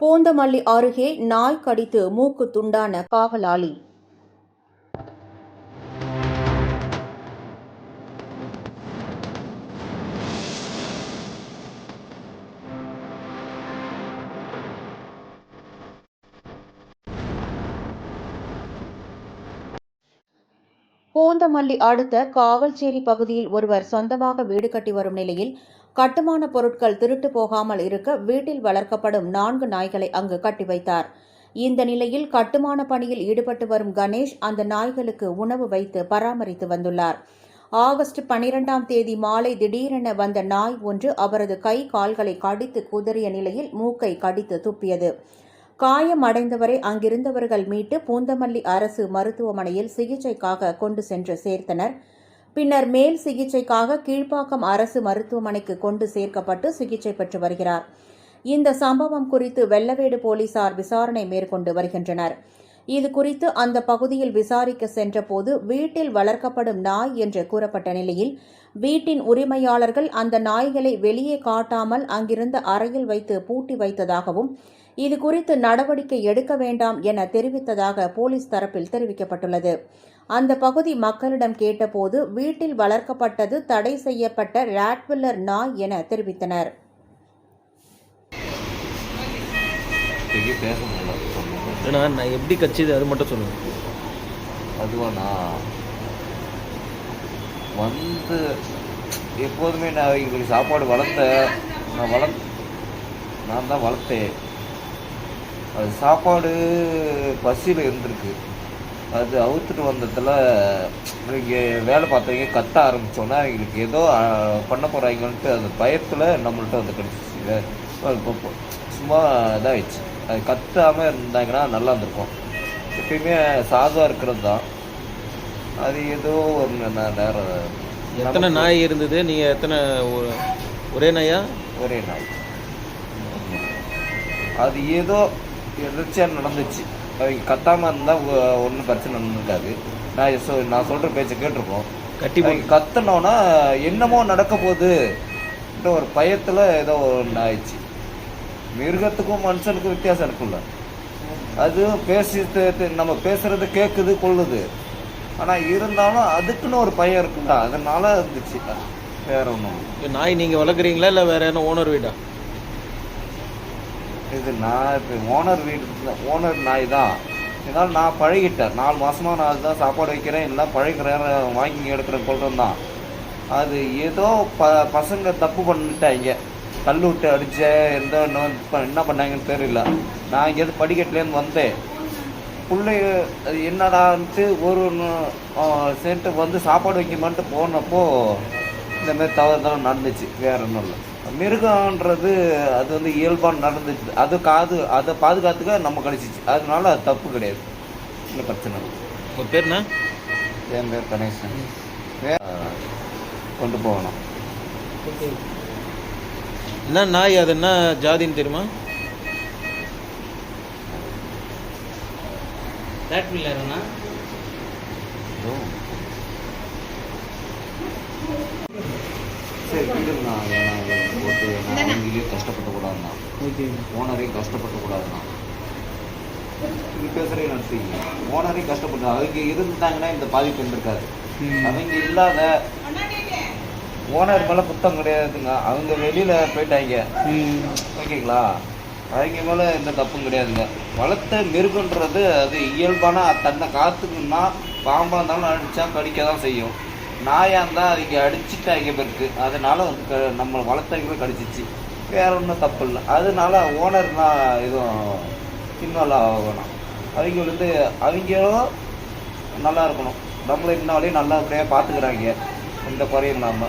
பூந்தமல்லி அருகே நாய் கடித்து மூக்கு துண்டான காவலாளி. பூந்தமல்லி அடுத்த காவல்சேரி பகுதியில் ஒருவர் சொந்தமாக வீடு கட்டி வரும் நிலையில் கட்டுமான பொருட்கள் திருட்டு போகாமல் இருக்க வீட்டில் வளர்க்கப்படும் நான்கு நாய்களை அங்கு கட்டி வைத்தார். இந்த நிலையில் கட்டுமான பணியில் ஈடுபட்டு வரும் கணேஷ் அந்த நாய்களுக்கு உணவு வைத்து பராமரித்து வந்துள்ளார். ஆகஸ்ட் பனிரெண்டாம் தேதி மாலை திடீரென வந்த நாய் ஒன்று அவரது கை கால்களை கடித்து குதறிய நிலையில் மூக்கை கடித்து துப்பியது. காயம் அடைந்தவரை அங்கிருந்தவர்கள் மீட்டு பூந்தமல்லி அரசு மருத்துவமனையில் சிகிச்சைக்காக கொண்டு சென்று சேர்த்தனர். பின்னர் மேல் சிகிச்சைக்காக கீழ்ப்பாக்கம் அரசு மருத்துவமனைக்கு கொண்டு சேர்க்கப்பட்டு சிகிச்சை பெற்று வருகிறார். இந்த சம்பவம் குறித்து வெள்ளவேடு போலீசார் விசாரணை மேற்கொண்டு வருகின்றனர். இது குறித்து அந்த பகுதியில் விசாரிக்க சென்றபோது வீட்டில் வளர்க்கப்படும் நாய் என்று கூறப்பட்ட நிலையில் வீட்டின் உரிமையாளர்கள் அந்த நாய்களை வெளியே காட்டாமல் அங்கிருந்த அறையில் வைத்து பூட்டி வைத்ததாகவும் இது குறித்து நடவடிக்கை எடுக்க வேண்டாம் என தெரிவித்ததாக போலீஸ் தரப்பில் தெரிவிக்கப்பட்டுள்ளது. அந்த பகுதி மக்களிடம் கேட்டபோது வீட்டில் வளர்க்கப்பட்டது தடை செய்யப்பட்ட ராட்வில்லர் நாய் என தெரிவித்தனர். நான் எப்படி கட்சிது அது மட்டும் சொல்லுங்க. அதுவாண்ணா வந்து எப்போதுமே நான் எங்களுக்கு சாப்பாடு வளர்த்தேன் நான் வளர் நான் தான் வளர்த்தேன். அது சாப்பாடு பசியில் இருந்திருக்கு. அது அவுத்துட்டு வந்ததில் இங்கே வேலை பார்த்தவங்க கத்த ஆரம்பித்தோன்னா எங்களுக்கு ஏதோ பண்ண போகிறாங்கன்ட்டு அந்த பயத்தில் நம்மள்ட்ட வந்து கிடச்சிச்சு. சும்மா இதாகிடுச்சு அது கத்தாமல் இருந்தாங்கன்னா நல்லா இருந்திருக்கும். எப்பயுமே சாதுவாக இருக்கிறது தான். அது ஏதோ ஒரு நேரம் எத்தனை நாய் இருந்தது? நீங்கள் எத்தனை ஒரே நாயா? ஒரே நாள் அது ஏதோ எதிர்ச்சியாக நடந்துச்சு. அவங்க கத்தாமல் இருந்தால் ஒன்றும் பிரச்சனை நடந்திருக்காது நான் சொ நான் சொல்கிற பேச்சை கேட்டிருக்கோம். கட்டி போ அவங்க கத்துனோன்னா என்னமோ நடக்க போகுதுன்ற ஒரு பயத்தில் ஏதோ ஒன்று ஆயிடுச்சு. மிருகத்துக்கும் மனுஷனுக்கும் வித்தியாசம் இருக்குல்ல அது பேசி நம்ம பேசுறது கேட்குது கொள்ளுது. ஆனால் இருந்தாலும் அதுக்குன்னு ஒரு பயம் இருக்குல்ல அதனால இருந்துச்சு. வேற ஒன்றும் நாய் நீங்கள் வளர்க்குறீங்களா இல்லை வேற என்ன ஓனர் வீடா? இது நான் இப்போ ஓனர் வீடு ஓனர் நாய் தான். இதனால் நான் பழகிட்டேன். நாலு மாதமாக நான் அதுதான் சாப்பாடு வைக்கிறேன் எல்லாம் பழகிறேன் வாங்கி எடுக்கிறேன் கொள்றேன் தான். அது ஏதோ ப பசங்க தப்பு பண்ணிட்டாங்க. கல் விட்டு அடிச்ச எந்த என்ன பண்ணாங்கன்னு தெரியல. நான் இங்கேருந்து படிக்கட்டுலேருந்து வந்தேன். பிள்ளை அது என்னடான்ட்டு ஒரு சென்ட்டு வந்து சாப்பாடு வைக்கமான்ட்டு போனப்போ இந்தமாரி தவறு தவறுதெல்லாம் நடந்துச்சு. வேற ஒன்றும் இல்லை. மிருகன்றது அது வந்து இயல்பாக நடந்துச்சு. அது காது அதை பாதுகாத்துக்க நம்ம கழிச்சிச்சு அதனால அது தப்பு கிடையாது. இல்லை பிரச்சனை இல்லை. உங்கள் பேர் என்ன? என் பேர் கணேசன் கொண்டு போகணும். என்ன நாய்? அது என்ன ஜாதின்னு தெரியுமா? மில்லர்னா ஓ. சரி வேணாம் போட்டு நான் அவங்களையும் கஷ்டப்படக்கூடாதுண்ணா. ஓனரையும் இது பேசுகிறேன் நடத்துங்க ஓனரையும் கஷ்டப்பட்டு அவங்க இருந்தாங்கன்னா இந்த பாதிப்பு இருந்திருக்காது. அவங்க இல்லாத ஓனர் மேலே குத்தம் கிடையாதுங்க. அவங்க வெளியில் போயிட்டாங்க. ஓகேங்களா? அவங்க மேலே எந்த தப்பும் கிடையாதுங்க. வளர்த்த மிருகன்றது அது இயல்பான தன்னை காத்துக்குன்னா பாம்பாக இருந்தாலும் அடித்தா கடிக்க தான் செய்யும். நாயாக இருந்தால் அவங்க அடிச்சுட்டாங்க பிறகு? அதனால வந்து க- நம்ம வளர்த்தவங்களும் கடிச்சிச்சு வேற ஒன்றும் தப்பு இல்லை. அதனால ஓனர்லாம் எதுவும் இன்வால்வ் ஆகணும் அவங்க வந்து அவங்களும் நல்லா இருக்கணும். நம்மள இன்னொரு நல்லபடியாக பார்த்துக்கிறாங்க. எந்த குறையும் இல்லாமல்